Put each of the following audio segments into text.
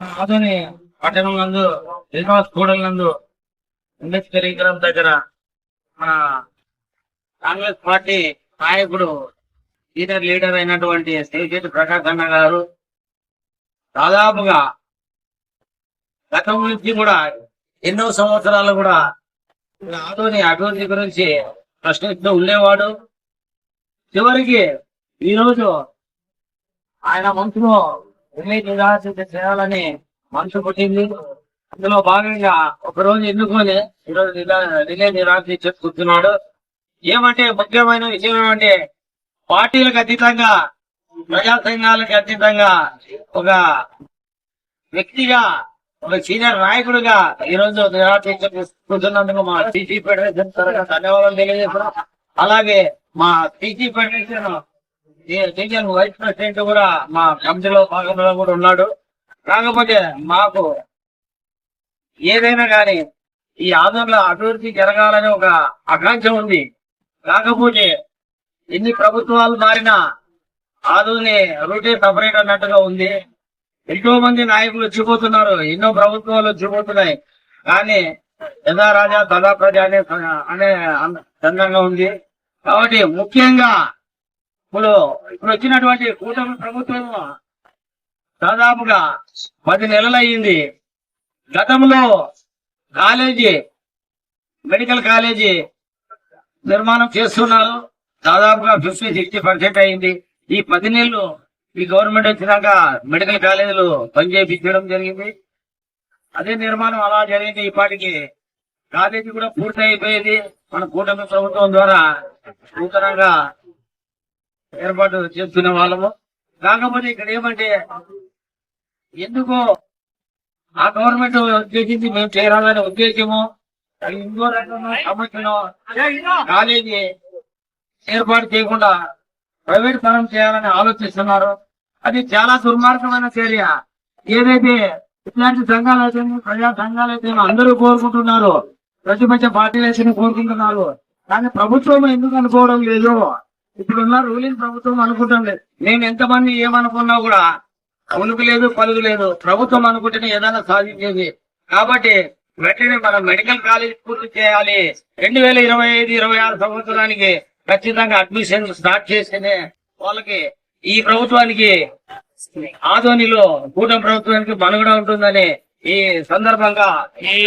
ఆధుని పట్టణం నందు హైదరాబాద్ కూడలి నందు అంబేద్కర్ విగ్రహం దగ్గర మన కాంగ్రెస్ పార్టీ నాయకుడు సీనియర్ లీడర్ అయినటువంటి శ్రీశెట్టి ప్రకాష్ అన్న గారు దాదాపుగా గతం నుంచి కూడా ఎన్నో సంవత్సరాలు కూడా ఆధుని అభివృద్ధి గురించి ప్రశ్నిస్తూ ఉండేవాడు. చివరికి ఈ రోజు ఆయన మనసులో రిలే నిరాశ చేయాలని మనసు పుట్టింది. అందులో భాగంగా ఒక రోజు ఎన్నుకొని ఈరోజు రిలా- రిలే నిరాశ చెప్పుకుంటున్నాడు. ఏమంటే ముఖ్యమైన విషయం ఏమంటే పార్టీలకు అతీతంగా ప్రజా సంఘాలకు అతీతంగా ఒక వ్యక్తిగా ఒక సీనియర్ నాయకుడిగా ఈ రోజు నిరాశ మా టీసీ ఫెడరేషన్ ధన్యవాదాలు తెలియజేస్తున్నాం. అలాగే మా TC federation region vice president కూడా మా కమిటీలో భాగంలో కూడా ఉన్నాడు. కాకపోతే మాకు ఏదైనా కానీ ఈ ఆంధ్రలో అభివృద్ధి జరగాలని ఒక ఆకాంక్ష ఉంది. కాకపోతే ఎన్ని ప్రభుత్వాలు మారినా ఆదోని రూటే సపరేట్ అన్నట్టుగా ఉంది. ఎంతో మంది నాయకులు వచ్చిపోతున్నారు. ఎన్నో ప్రభుత్వాలు వచ్చిపోతున్నాయి. కానీ యథా రాజా తదా ప్రజ అనే అనే చందంగా ఉంది. కాబట్టి ముఖ్యంగా ఇప్పుడు ఇప్పుడు వచ్చినటువంటి కూటమి ప్రభుత్వం దాదాపుగా పది నెలలయ్యింది. గతంలో కాలేజీ మెడికల్ కాలేజీ నిర్మాణం చేస్తున్నారు. దాదాపుగా ఫిఫ్టీ సిక్స్టీ పర్సెంట్ అయింది ఈ పది నెలలు ఈ గవర్నమెంట్ వచ్చినాక మెడికల్ కాలేజీలు పనిచేయించడం జరిగింది. అదే నిర్మాణం అలా జరిగింది. ఇప్పటికి కాలేజీ కూడా పూర్తి అయిపోయింది మన కూటమి ప్రభుత్వం ద్వారా నూతనంగా ఏర్పాటు చేస్తున్న వాళ్ళము. కాకపోతే ఇక్కడ ఏమంటే ఎందుకో ఆ గవర్నమెంట్ ఉద్దేశించి మేము చేరాలనే ఉద్దేశము. ఇంకో రకమైన సమస్యను కాలేజీ ఏర్పాటు చేయకుండా ప్రైవేట్ పరం చేయాలని ఆలోచిస్తున్నారు. అది చాలా దుర్మార్గమైన చర్య. ఏదైతే ఇట్లాంటి సంఘాలు అయితే ప్రజా సంఘాలు అయితే అందరూ కోరుకుంటున్నారు ప్రతిపక్ష పార్టీలు అయితే కోరుకుంటున్నారు. కానీ ప్రభుత్వం ఎందుకు అనుకోవడం లేదు? ఇప్పుడున్న రూలింగ్ ప్రభుత్వం అనుకుంటాం లేదు నేను ఎంతమంది ఏమనుకున్నా కూడా ఉనికి లేదు పలుగు లేదు. ప్రభుత్వం అనుకుంటేనే ఏదైనా సాధించేది కాబట్టి వెంటనే మనం మెడికల్ కాలేజ్ పూర్తి చేయాలి. రెండు వేల ఇరవై ఐదు ఇరవై ఆరు సంవత్సరానికి ఖచ్చితంగా అడ్మిషన్ స్టార్ట్ చేస్తేనే వాళ్ళకి ఈ ప్రభుత్వానికి ఆధ్వర్యంలో కూటమి ప్రభుత్వానికి మనుగడ ఉంటుందని ఈ సందర్భంగా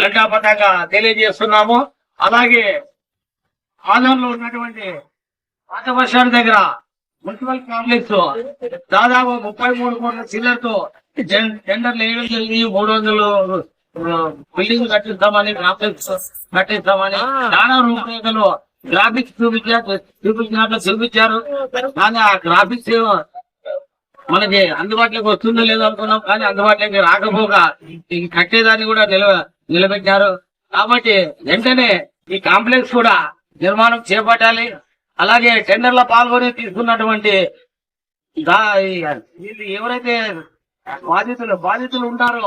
ఘంటాపథంగా తెలియజేస్తున్నాము. అలాగే ఆంధ్రలో ఉన్నటువంటి పాత బస్ స్టాండ్ దగ్గర మున్సిపల్ కాంప్లెక్స్ దాదాపు ముప్పై మూడు కోట్ల చిల్లరతో జెం- టెండర్లు వేయడం జరిగింది. మూడు వందలు బిల్డింగ్ కట్టిస్తామని కాంప్లెక్స్ కట్టిస్తామని చాలా రూపురేఖలు గ్రాఫిక్స్ చూపించారు చూపించినట్లు చూపించారు. కానీ ఆ గ్రాఫిక్స్ మనకి అందుబాటులోకి వస్తుందో లేదో అనుకున్నాం. కానీ అందుబాటులోకి రాకపోగా ఈ కట్టేదాన్ని కూడా నిలవ నిలబెట్టారు. కాబట్టి వెంటనే ఈ కాంప్లెక్స్ కూడా నిర్మాణం చేపట్టాలి. అలాగే టెండర్లో పాల్గొని తీసుకున్నటువంటి వీళ్ళు ఎవరైతే బాధితులు బాధితులు ఉంటారో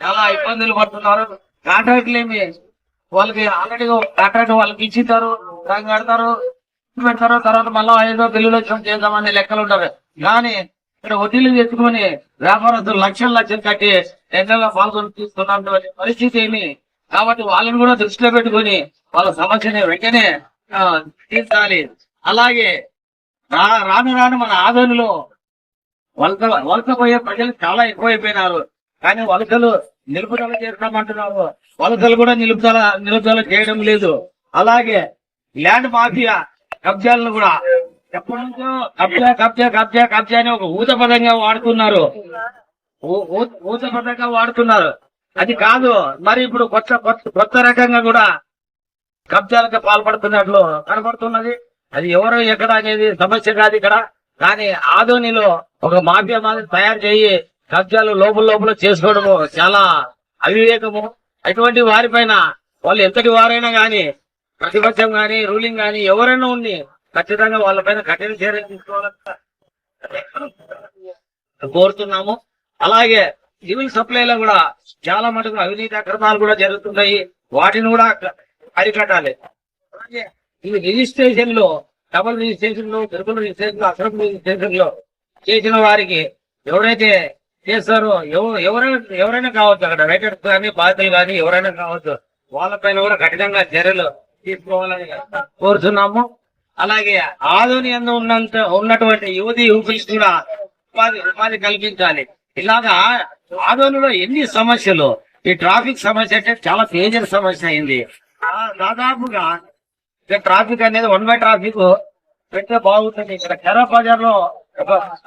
చాలా ఇబ్బందులు పడుతున్నారు. కాంట్రాక్ట్లు ఏమి వాళ్ళకి ఆల్రెడీ కాంట్రాక్ట్ వాళ్ళకి ఇచ్చిస్తారు దాన్ని కడతారు పెడతారు తర్వాత మళ్ళీ ఐదో బిల్లులు వచ్చి చేద్దామని లెక్కలు ఉంటారు. కానీ ఇక్కడ వడ్డీలు తెచ్చుకొని వ్యాపారస్తులు లక్షలు లక్షలు కట్టి టెండర్లో పాల్గొని తీసుకున్నటువంటి పరిస్థితి ఏమి? కాబట్టి వాళ్ళని కూడా దృష్టిలో పెట్టుకొని వాళ్ళ సమస్యని వెంటనే తీర్చాలి. అలాగే రా- రాను రాను మన ఆదోనిలో వలస వలసపోయే ప్రజలు చాలా ఎక్కువైపోయినారు. కానీ వలసలు నిలుపుదల చేస్తామంటున్నారు. వలసలు కూడా నిలుపుదల నిలుపుదల చేయడం లేదు. అలాగే ల్యాండ్ మాఫియా కబ్జాలను కూడా ఎప్పటి నుంచో కబ్జా కబ్జా కబ్జా కబ్జా అని ఒక ఊత పదంగా వాడుతున్నారు. ఊ- ఊత పదంగా వాడుతున్నారు. అది కాదు. మరి ఇప్పుడు కొత్త కొత్త కొత్త రకంగా కూడా కబ్జాలకు పాల్పడుతున్నట్లు కనబడుతున్నది. అది ఎవరు ఎక్కడ అనేది సమస్య కాదు ఇక్కడ. కానీ ఆధునిలో ఒక మాఫియా మాదిరి తయారు చేయి కబ్జాలు లోపల లోపల చేసుకోవడము చాలా అవివేకము. అటువంటి వారిపైన వాళ్ళు ఎంతటి వారైనా గాని ప్రతిపక్షం గాని రూలింగ్ గాని ఎవరైనా ఉండి ఖచ్చితంగా వాళ్ళపైన కఠిన చర్యలు తీసుకోవాలని కోరుతున్నాము. అలాగే సివిల్ సప్లైలో కూడా చాలా మటుకు అవినీతి అక్రమాలు కూడా జరుగుతున్నాయి. వాటిని కూడా అరికట్టాలి. అలాగే ఈ రిజిస్ట్రేషన్లో డబుల్ రిజిస్ట్రేషన్లో ట్రిపుల్ రిజిస్ట్రేషన్లో అసలు రిజిస్ట్రేషన్లో చేసిన వారికి ఎవరైతే చేస్తారో ఎవరైనా ఎవరైనా కావచ్చు అక్కడ రైటర్స్ కానీ బాధితులు కానీ ఎవరైనా కావచ్చు వాళ్ళపైన కూడా కఠినంగా చర్యలు తీసుకోవాలని కోరుతున్నాము. అలాగే ఆధుని ఉన్నంత ఉన్నటువంటి యువతి యువకులు కూడా ఉపాధి ఉపాధి కల్పించాలి. ఇలాగా ఆధునిలో ఎన్ని సమస్యలు ఈ ట్రాఫిక్ సమస్య అంటే చాలా మేజర్ సమస్య అయింది. దాదాపుగా ఇక్కడ ట్రాఫిక్ అనేది వన్ వే ట్రాఫిక్ పెడితే బాగుంటుంది. ఇక్కడ కెరా బజార్లో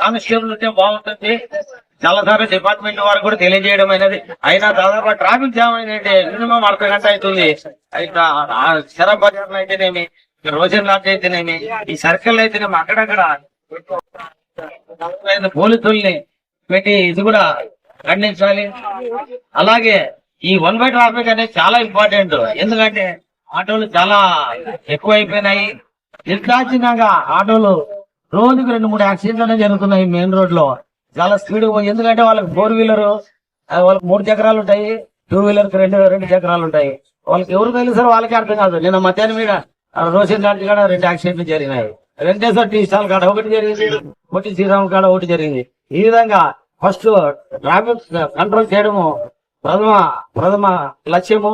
కానిస్టేబుల్ ఉంటే బాగుంటుంది. చాలా సార్లు డిపార్ట్మెంట్ వారు కూడా తెలియజేయడం అనేది అయినా దాదాపు ట్రాఫిక్ జామ్ అయినట్టే మినిమం అర్ధ గంట అవుతుంది. ఇక్కడ కెరా బజార్లో అయితేనేమి రోజన్ లాట్ అయితేనేమి ఈ సర్కిల్ అయితేనేమి అక్కడక్కడ పోలీసుల్ని పెట్టి ఇది కూడా ఖండించాలి. అలాగే ఈ వన్ బై ట్రాఫిక్ అనేది చాలా ఇంపార్టెంట్ ఎందుకంటే ఆటోలు చాలా ఎక్కువైపోయినాయి. నిర్దాచినంగా ఆటోలు రోజుకు రెండు మూడు యాక్సిడెంట్లు జరుగుతున్నాయి మెయిన్ రోడ్లో చాలా స్పీడ్ ఎందుకంటే వాళ్ళకి ఫోర్ వీలర్ వాళ్ళకి మూడు చక్రాలు ఉంటాయి టూ వీలర్కి రెండు రెండు చక్రాలు ఉంటాయి. వాళ్ళకి ఎవరు తెలుసు వాళ్ళకే అర్థం కాదు. నిన్న మధ్యాహ్నం మీద రోషన్ గారి కాడ రెండు యాక్సిడెంట్లు జరిగినాయి. వెంకటేశ్వర టీ స్టాల్ కాడ ఒకటి జరిగింది ఒకటి శ్రీరామ్ కాడ ఒకటి జరిగింది. ఈ విధంగా ఫస్ట్ ట్రాఫిక్ కంట్రోల్ చేయడము ప్రథమ ప్రథమ లక్ష్యము.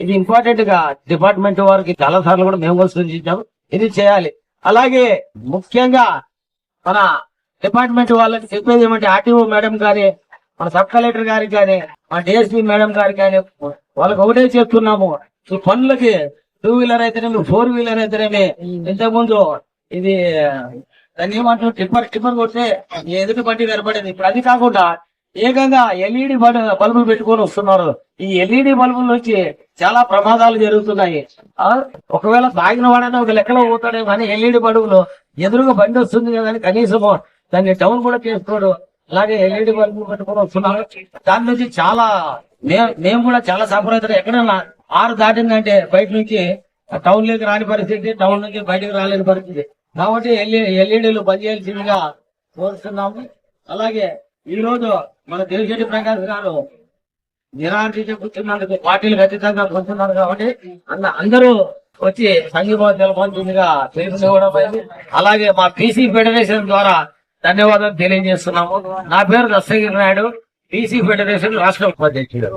ఇది ఇంపార్టెంట్గా డిపార్ట్మెంట్ వారికి చాలా సార్లు కూడా మేము కూడా సూచించాము. ఇది చేయాలి. అలాగే ముఖ్యంగా మన డిపార్ట్మెంట్ వాళ్ళకి చెప్పేది ఏమంటే ఆర్టీఓ మేడం గారి మన సబ్ కలెక్టర్ గారికి కానీ మన డిఎస్పీ మేడం గారికి కానీ వాళ్ళకి ఒకటే చెప్తున్నాము. ఈ పనులకి టూ వీలర్ అయితేనేమి ఫోర్ వీలర్ అయితేనేమి ఇంతకుముందు ఇది దాన్ని ఏమంటారు టిప్పర్ టిప్పర్ కొడితే ఎదుటి బండి కనపడేది ఇప్పుడు అది కాకుండా ఏకంగా ఎల్ఈడి బల్బులు పెట్టుకొని వస్తున్నారు. ఈ ఎల్ఈడి బల్బుల నుంచి చాలా ప్రమాదాలు జరుగుతున్నాయి. ఒకవేళ తాగిన వాడైనా ఒక లెక్కలో పోతాడే కానీ ఎల్ఈడి బడుగులో ఎదురుగా బండి వస్తుంది కదా అని కనీసం దాన్ని డౌన్ కూడా చేసుకోడు. అలాగే ఎల్ఈడి బడుగు పెట్టుకొని వస్తున్నారు దాని నుంచి చాలా మేము కూడా చాలా సంప్రదాయం ఎక్కడైనా ఆరు దాటిందంటే బయట నుంచి టౌన్లోకి రాని పరిస్థితి టౌన్ నుంచి బయటకు రాలేని పరిస్థితి. కాబట్టి ఎల్ఈడీలు బంద్ చేయాల్సిందిగా కోరుతున్నాము. అలాగే ఈ రోజు మన దేవిశెట్టి ప్రకాష్ గారు నిరాశ కూర్చున్నందుకు పార్టీలు ఖచ్చితంగా కూర్చున్నారు కాబట్టి అన్న అందరూ వచ్చి సంఘీభావం తెలపాల్సిందిగా తెలియజేయడం అలాగే మా బీసీ ఫెడరేషన్ ద్వారా ధన్యవాదాలు తెలియజేస్తున్నాము. నా పేరు దస్తగిరి నాయుడు బీసీ ఫెడరేషన్ రాష్ట్ర ఉపాధ్యక్షుడు.